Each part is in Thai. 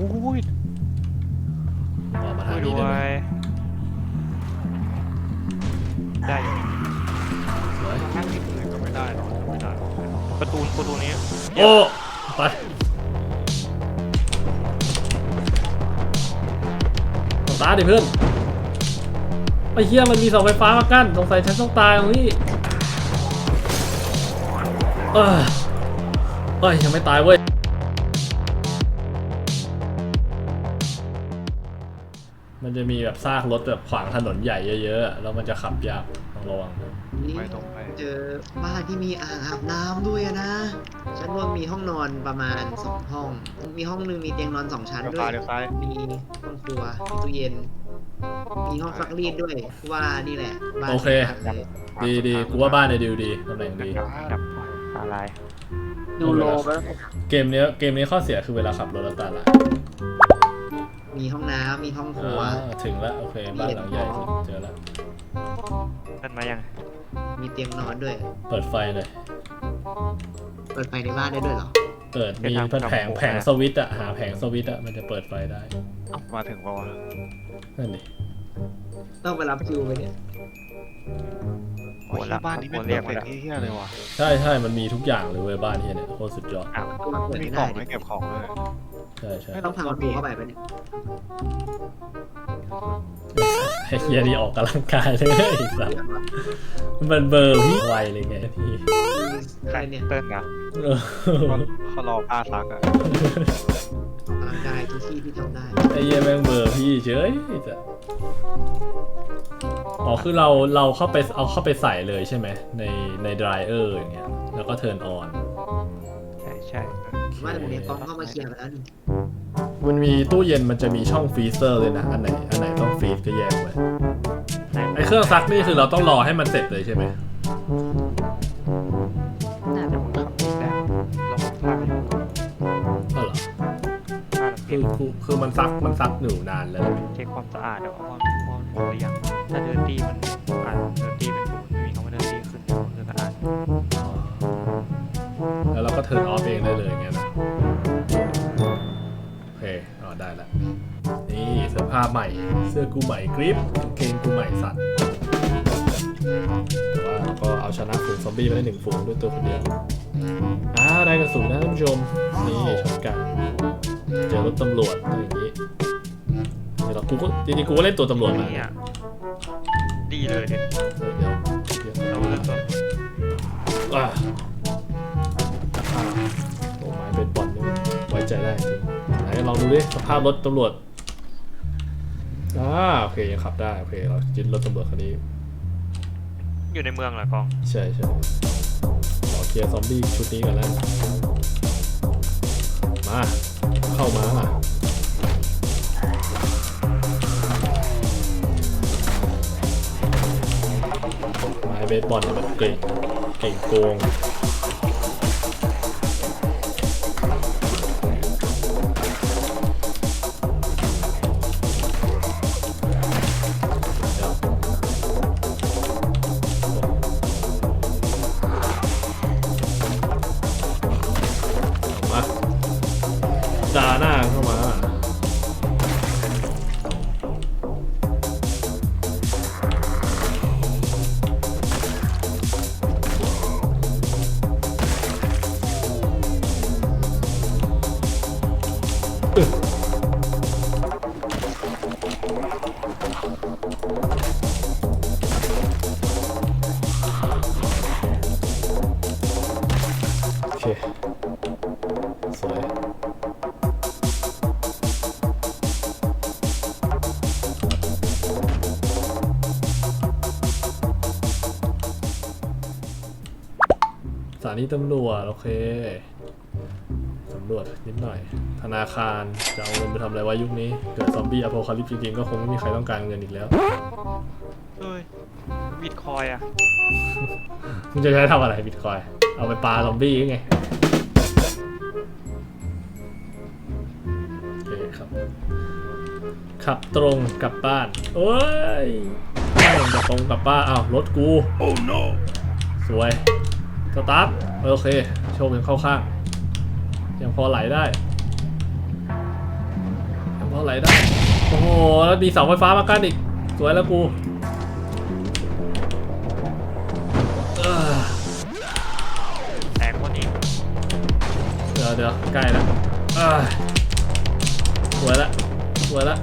อุ้ยออกมาทางไม่นี้ด้วได้ไหมยได้อยู่สวยนั่งที่อื่นก็ไม่ได้หรอกไม่ได้ ประตูประตูนี้โอ้ไปสตาร์ทดิเพื่อน ไอ้เหี้ยมันมีเสาไฟฟ้ามากั้นสงสัยฉันต้องตายตรงนี้เอ้ยเอ้ยยังไม่ตายเว้ยมันจะมีแบบซากรถแบบขวางถนนใหญ่เยอะๆอะแล้วมันจะขับยากต้องระวังด้วยนี่ไปตรงไป เจอบ้านที่มีอ่างอาบน้ำด้วยอะนะ ชั้นบนมีห้องนอนประมาณสองห้อง มีห้องหนึ่งมีเตียงนอนสองชั้นเดี๋ยวด้วซ้ายยเดี๋ยวซ้าย มีห้องครัวมีตู้เย็น มีห้องซักรีดด้วยว่านี่แหละบ้านโอเค ดีดีกูว่าบ้านในดิวดีตำแหน่งดีจับอะไรดูโลไปแล้วเกมเนี้ยเกมนี้ข้อเสียคือเวลาขับรถแล้วตาลายมีห้องน้ำมีห้องครัว อ่าถึงแล้วโอเคบ้านหลังใหญ่เจอแล้วนั่นมายังมีเตียงนอนด้วย เปิดไฟเลย เปิดไฟในบ้านได้ด้วยเหรอ เปิดมีแผงแผงสวิตช์อะหาแผงสวิตช์อะมันจะเปิดไฟได้ มาถึงปะวะนั่นดิต้องไปรับคิวไปเนี่ยโหละบ้านนี้ไม่โหเปิเรียดกเสร็มาจแล้วที่เฮียเลยว่ะใช่ใช่มันมีทุกอย่างเลยเว้ยบ้านเฮียเนี่ยโคตรสุดยอดอ้าวก็มาเปิดมีไม่กล่ได้องให้ดิเก็บของด้วยใช่ใช่ไม่ต้องพังประตูเข้าไปไปะเนี่ยไอ้เฮียนี่ออกกำลังกายเลยไอ้สัสมันเบอร์พี่ไวเลยไงพี่อะไรเนี่ยเติ้ลนะเออเขาเขารอป้าซักอะออกกำ ลังกายทุกที่ที่ทำได้ไอ้เฮียแม่งเบอร์พี่เฉยจ้ะอ๋อคือเราเราเข้าไปเอาเข้าไปใส่เลยใช่ไหมในในดรายเออร์อย่างเงี้ยแล้วก็เทิร์นออนใช่ใช่ว่าแต่ผมเนี่ยกองเข้ามาเคลียร์ไปแล้วนี่มันมีตู้เย็นมันจะมีช่องฟรีเซอร์เลยนะอันไหนอันไหนต้องฟรีซก็แยกไว้ไอเครื่องซักนี่คือเราต้องรอให้มันเสร็จเลยใช่ไหม คืลี่ยอนคือคือมันซักมันซักอยู่นานแล้วเช็คความสะอาดเดี๋ยวว่าว่าหมดหรือยังถ้าเดินดีมันอ่านเดินดีเป็นศูนย์ไม่มีคำว่าเดินดีขึ้นเดินสะอาดแล้วเราก็เทิร์นออฟเองได้เลยอย่างเงี้ยนะโอเคอ๋อได้ละนี่เสื้อผ้าใหม่ เสื้อกูใหม่กริปกางเกงกูใหม่สัตว์แต่ว่าเราก็เอาชนะฝูงซอมบี้ไปได้หนึ่งฝูงด้วยตัวคนเดียวอ่าได้กระสุนนะท่านผู้ชมนี่ช็อตกัน เจอรถตำรวจอะไรอย่างนี้เดี๋ยวเรากูก็จริงๆกูก็เล่นตัวตำรวจมาเนี่ยดีเลยเดี๋ยวเดี๋ยวเดี๋ยวเราเริ่มต้นอะอ่าโอ้ไม้เป็นบอลนี่ไว้ใจได้จริงไหนลองดูดิสภาพรถตำรวจอ่าโอเคยังขับได้โอเคเรายึดรถตำรวจคันนี้ อยู่ในเมืองเหรอกองใช่ใช่ขอเคลียร์ซอมบี้ชุดนี้ก่อนแล้ว มา เข้ามาไม้เบสบอลเนี่ยแบบเก่งเก่งโกง โอเค สวย สถานีตำรวจ โอเคำรวจนิดหน่อย ธนาคารจะเอาเงินไปทำอะไรวะยุคนี้ เกิดซอมบี้อโพคาลิปส์จริงๆก็คงไม่มีใครต้องการเงินอีกแล้วเอ้ยบิตคอยอะมึงจะใช้ทำอะไรบิตคอยเอาไปปาซอมบี้ไงโอเคครับ ขับตรงกลับบ้านโอ้ยไม่ได้ตรงกลับบ้านอ้าวรถกูสวยสตาร์ทโอเค โชคยังเข้าข้าง ยังพอไหลได้ยังพอไหลได้ โอ้โห แล้วมีเสาไฟฟ้ามากั้นอีก สวยแล้วกูเอ้อแตกคนนี้เดี๋ยวเดี๋ยวใกล้แล้วเอ้ยสวยละสวยละ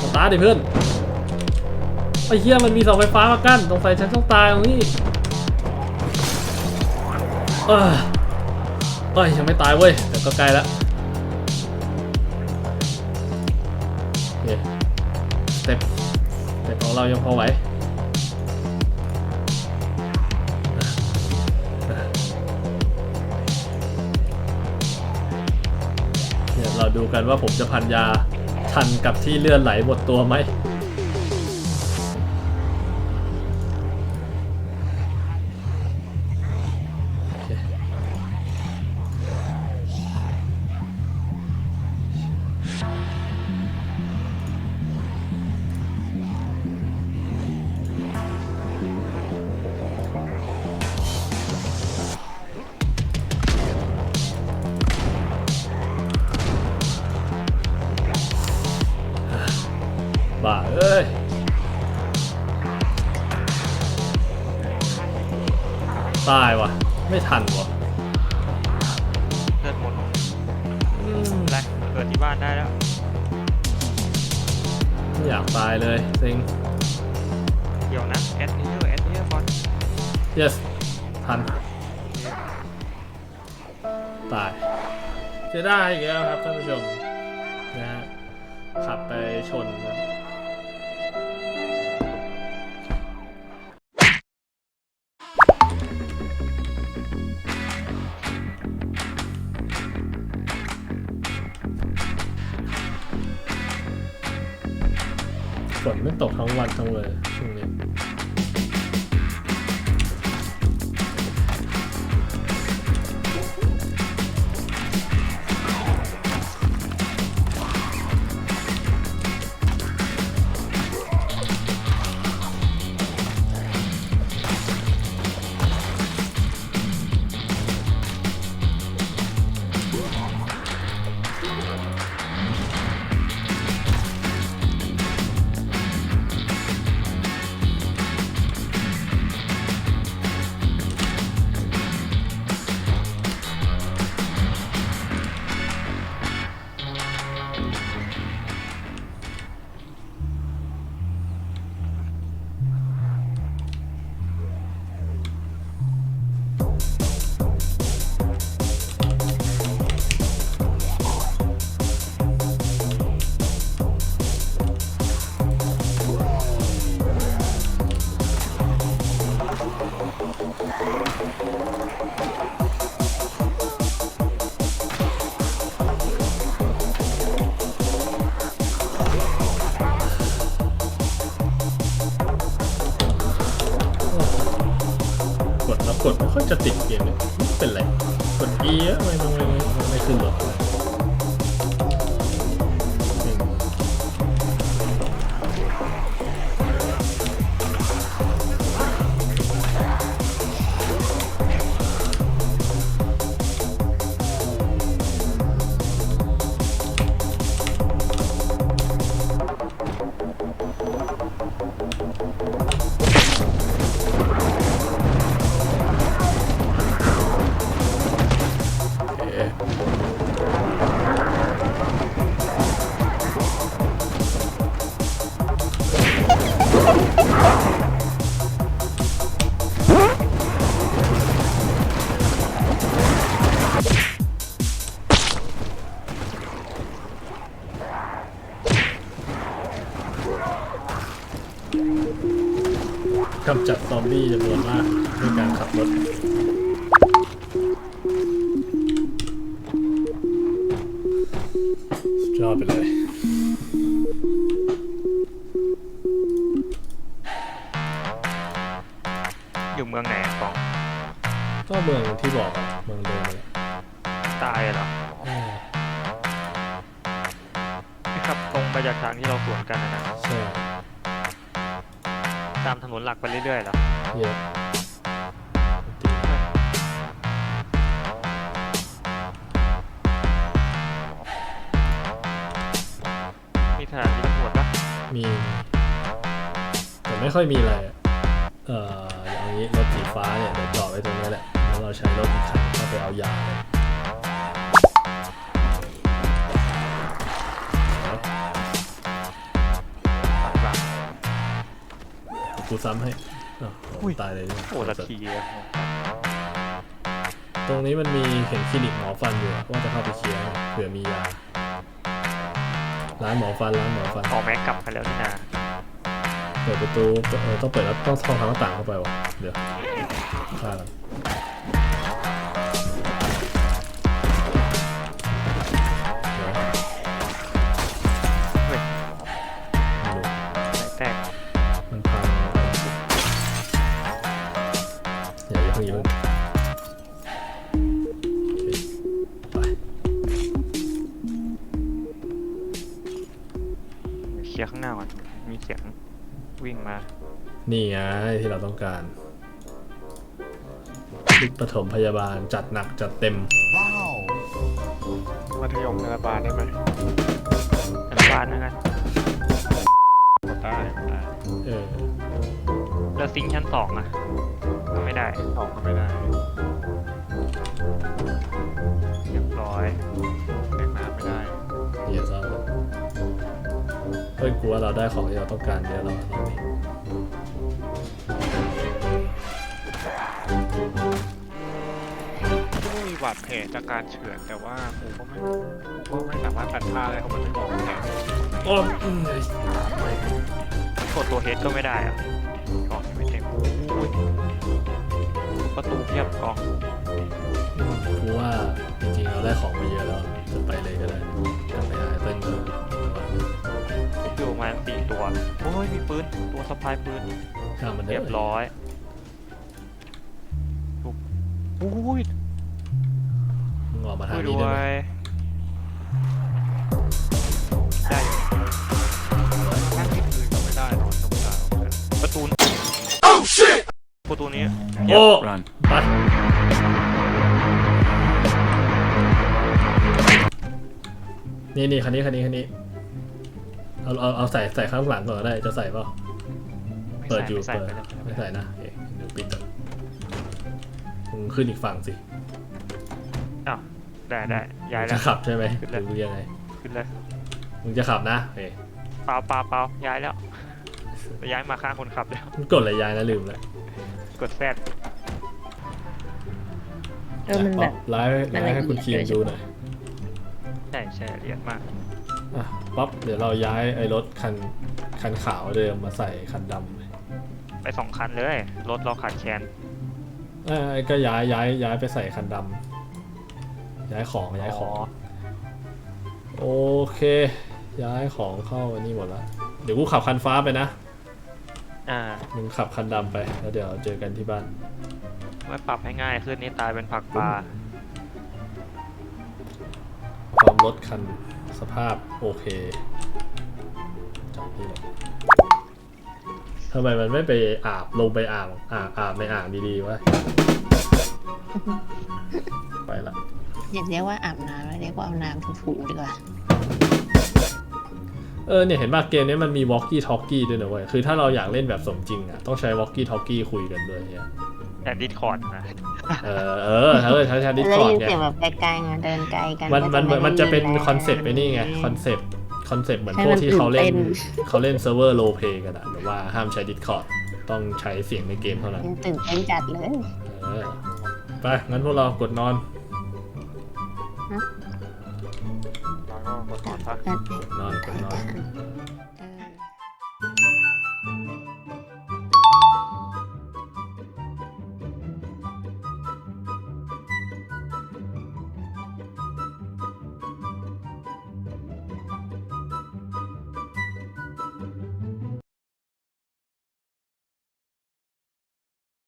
สตาร์ทดิเพื่อนไอ้เหี้ยมันมีเสาไฟฟ้ามากั้นสงสัยฉันต้องตายตรงนี้ เอ้ยยังไม่ตายเว้ย แต่ก็ใกล้แล้วเคสเต็ปสเต็ปของเรายังพอไหวเดี๋ยวเราดูกันว่าผมจะพันยาทันกับที่เลื่อนไหลหมดตัวไหม เอ้ยตายว่ะไม่ทันว่ะเลือดหมดอืมไรเกิดที่บ้านได้แล้ว ไม่อยากตายเลยเซ็งเดี๋ยวนะแอดเยอร์แอดเยอร์ก่อน yes ทัน ตายเสียดายอีกแล้วครับท่านผู้ชมนะฮะขับไปชนครั มันตกทั้งวันทั้งเลยช่วงนี้ กดแล้วกดไม่ค่อยจะติดเกมเลยไม่เป็นไร กด E อะไม่ไม่ไม่ไม่ไม่ขึ้นหรอก มบี้จำนวนมากด้วยการขับรถสุดยอดไปเลยอยู่เมืองไหนอะฟองก็เมืองที่บอกอะเมืองเดิมเลยตายเหรอเออไม่ขับตรงไปจากทางที่เราสวนกันนะนะ ใช่ ตามถนนหลักไปเรื่อยๆเหรอเยอะมีสถานีตำรวจปะมี แต่ไม่ค่อยมีอะไรอะเอ่ออย่างนี้รถสีฟ้าเนี่ยเดี๋ยวจอดไว้ตรงนี้แหละแล้วเราใช้รถอีกคันเข้าไปเอายาเลย กูซ้ำให้อ้าวตายเลยเนี่ยโอ้ละทีอะตรงนี้มันมีเห็นคลินิกหมอฟันอยู่อะว่าจะเข้าไปเคลียร์ให้เผื่อมียา ร้านหมอฟันร้านหมอฟัน ออกแม็กกลับไปแล้วนี่นาเปิดประตูเออต้องเปิดแล้วต้องท่องทางหน้าต่างเข้าไปวะเดี๋ยวฆ่ากัน เคลียร์ข้างหน้าก่อน มีเสียงวิ่งมา นี่ไงที่เราต้องการชุดปฐมพยาบาลจัดหนักจัดเต็ม มัธยมพยาบาลได้ไหมอนุบาลนะกันกดได้กดได้เออ แล้วซิงค์ชั้นสองอะไม่ได้ ออกก็ไม่ได้ เฮ้ยกูว่าเราได้ของที่เราต้องการเยอะแล้วเรานี่ไม่มีบาดแผลจากการเฉือนแต่ว่ากูก็ไม่กูก็ไม่สามารถตัดผ้าอะไรเขามันไม่บอกแผลโอ้อืมกดตัวเฮดก็ไม่ได้อะกล่องยังไม่เต็มอุ้ยประตูเพียบกล่องกูว่าจริงๆเราได้ของมาเยอะแล้วจะไปเลยก็ได้กลับไปหาเติ้ลก็อยู่ ประมาณสี่ตัวโอ้ยมีปืนตัวสะพายปืนข้ามมันได้เรียบร้อยถูกอุ้ยมึงออกมาทางช่วยนี้ด้ได้วไหมยได้อยู่นั่งที่พื้นก็ไม่ได้นอนก็ไม่ได้ประตูประตูนี้โอ้ไปนี่นี่คันนี้คันนี้คันนี้ เอาเอาเอาใส่ใส่ข้างหลังก่อนก็ได้จะใส่เปล่าไม่เปิดใส่อยู่ไม่ใส่เปิดไม่ใส่ไม่ใส่นะโอเคเดี๋ยวปิดก่อนมึงขึ้นอีกฝั่งสิอ้าวได้ได้ย้ายแล้จะว ขับใช่ไหมขึ้นหเลยรือยังไงขึ้นเลยมึงจะขับนะโอเคเปล่าเปล่าเปล่าย้ายแล้วย้ายมาข้างคนขับแล้ว มึงกดอะไรย้ายนะลืมแล้วกดแซดเออมันแบบ ไลฟ์ไลฟ์ให้คุณคีมดูหน่อย ใช่ใช่ละเอียดมาก อะปั๊บเดี๋ยวเราย้ายไอ้รถคันคันขาวเดิมมาใส่คันดำไปสองคันเลย รถเราขาดแคลนเอ้ยก็ย้ายย้ายย้ายไปใส่คันดำย้ายของย้ายของโอเค ย้ายของเข้าอันนี้หมดแล้วเดี๋ยวกูขับคันฟ้าไปนะอ่ามึงขับคันดำไปแล้วเดี๋ยวเจอกันที่บ้านไม่ปรับให้ง่ายขึ้นนี่ตายเป็นผักปลาความรถคันส ภาพโอเคจอดนี่แหละทำไมมันไม่ไปอาบลงไปอาบอาบอาบในอ่างดีๆวะไปละอย่าเรียกว่าอาบน้ำเลยเรียกว่าเอาน้ำถูๆดีกว่าเออเนี่ยเห็นป่ะเกมนี้มันมี walkie talkie ด้วยนะเว้ย คือถ้าเราอยากเล่นแบบสมจริงอะ ต้องใช้ walkie talkie คุยกันด้วยเนี่ยแต่ดิสคอร์ดนะ เออเออถ้าเกิดใช้ใช้ดิสแล้วคอร์ดยินเนี่ยเสียงแบบไกลๆไงเดินไกลกันมันมันก็มันจะเป็นไได้ยิคอนเซปต์ไปนี่ไงคอนเซปต์คอนเซปต์เหมือนพวกที่เขาเล่นเขาเล่นเซิร์ฟเวอร์โลเพกันอะแบบว่าห้ามใช้ดิสคอร์ดต้องใช้เสียงในเกมเท่านั้นยังตื่นเต้นจัดเลยเออไปงั้นพวกเรากดนอนแล้วก็กดถอนปะนั่นนอนกดนอนเอง